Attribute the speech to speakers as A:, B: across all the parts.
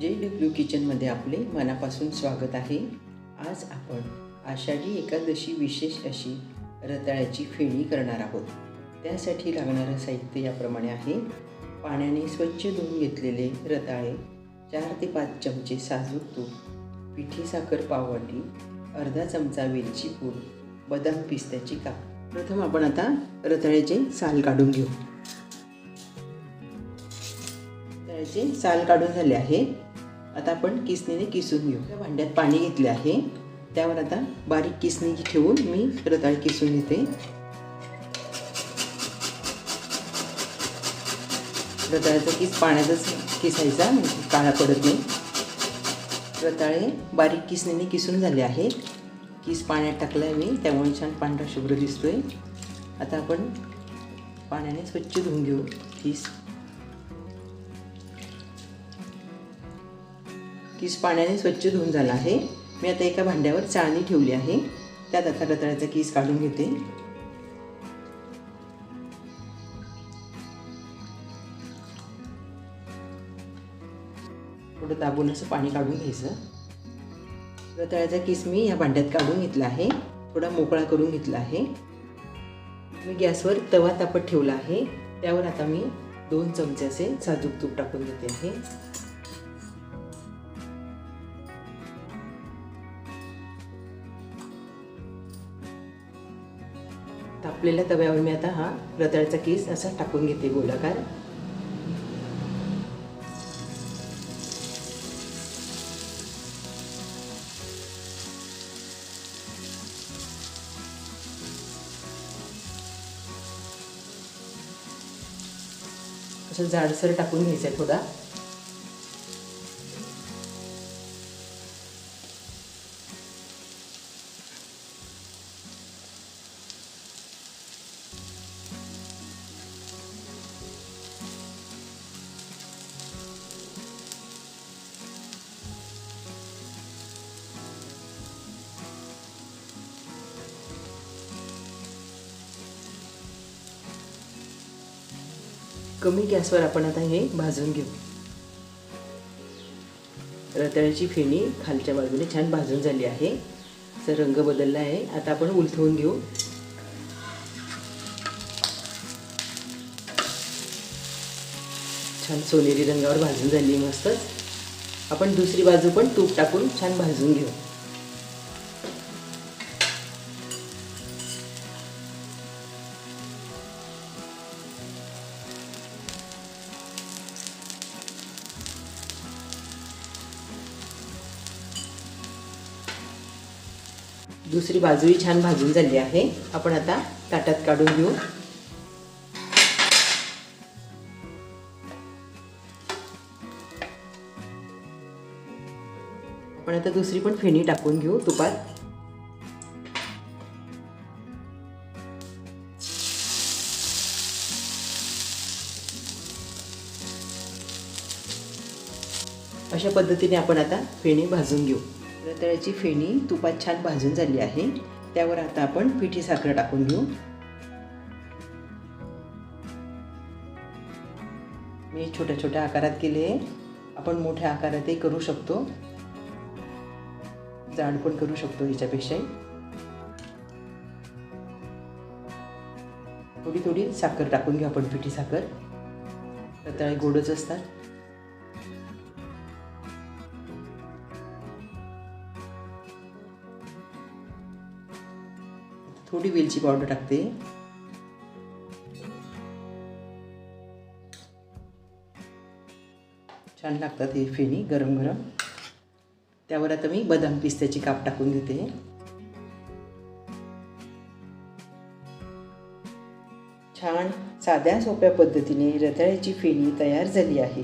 A: J W किचनमध्ये आपले मनापासून स्वागत आहे. आज आपण आषाढी एकादशी विशेष अशी रताळ्याची फेणी करणार आहोत. त्यासाठी लागणारं साहित्य याप्रमाणे आहे. पाण्याने स्वच्छ धुवून घेतलेले रताळे चार ते पाच चमचे साजूक तूप पिठी साखर पाववाटी अर्धा चमचा वेलची पूड बदाम पिस्त्याची काप. प्रथम आपण आता रताळ्याचे साल काढून घेऊ. रताळ्याचे साल काढून झाले आहे. आता आपण किसणीने किसून घेऊ. त्या भांड्यात पाणी घेतले आहे. त्यावर आता बारीक किसणी ठेवून मी रताळ किसून घेते. रताळ्याचा किस पाण्यातच किसायचा म्हणजे काळा पडत नाही. रताळे बारीक किसणीने किसून झाले आहे. किस पाण्यात टाकला आहे मी त्यामुळे छान पांढरा शुभ्र दिसतोय. आता आपण पाण्याने स्वच्छ धुवून घेऊ. किस किस पाण्याने स्वच्छ धुवून झाला आहे. मी आता एका भांड्यावर चाळणी ठेवली आहे. त्यात आता रताळ्याचा किस काढून घेते. थोडं दाबून असं पाणी काढून घ्यायचं. रताळ्याचा किस मी या भांड्यात काढून घेतला आहे. थोडा मोकळा करून घेतला आहे. मी गॅसवर तवा तापत ठेवला आहे. त्यावर आता मी दोन चमचे असे साजूक तूप टाकून घेते आहे. तापलेल्या तव्यावर मी आता हा रताळ्याचा केस असा टाकून घेते गोलाकार. असं जाडसर टाकून घ्यायचं आहे थोडा. कमी गॅसवर आपण आता हे भाजून घेऊ. रताळ्याची फेणी खालच्या बाजूने छान भाजून झाली आहे. असं रंग बदलला आहे. आता आपण उलथवून घेऊ. छान सोनेरी रंगावर भाजून झाली मस्तच. आपण दुसरी बाजू पण तूप टाकून छान भाजून घेऊ. दुसरी बाजूही छान भाजून झाली आहे. आपण आता ताटात काढून घेऊ. आपण आता दुसरी पण फेणी टाकून घेऊ तुपात. अशा पद्धतीने आपण आता फेणी भाजून घेऊ. रताळ्याची फेणी तुपात छान भाजून झाली आहे. त्यावर आता आपण पिठी साखर टाकून घेऊ. मी छोट्या छोट्या आकारात केले. आपण मोठ्या आकारातही करू शकतो. जाड पण करू शकतो याच्यापेक्षाही थोडी थोडी साखर टाकून घेऊ आपण पिठी साखर. रताळे गोडच असतात. थोडी वेलची पावडर टाकते छान लागतात ही फेणी गरम गरम। त्यावर आता मी बदाम पिस्त्याची काप टाकून देते। छान साध्या सोप्या पद्धतीने रताळ्याची फेणी तयार झाली आहे.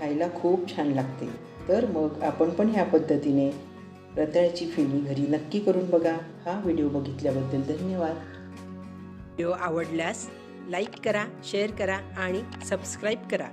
A: खायला खूप छान लागते. तर मग आपण पण ह्या पद्धतीने रताळ्याची फेणी घरी नक्की करून बघा. हा व्हिडिओ बघितल्याबद्दल धन्यवाद. व्हिडिओ आवडल्यास लाईक करा शेअर करा आणि सबस्क्राईब करा.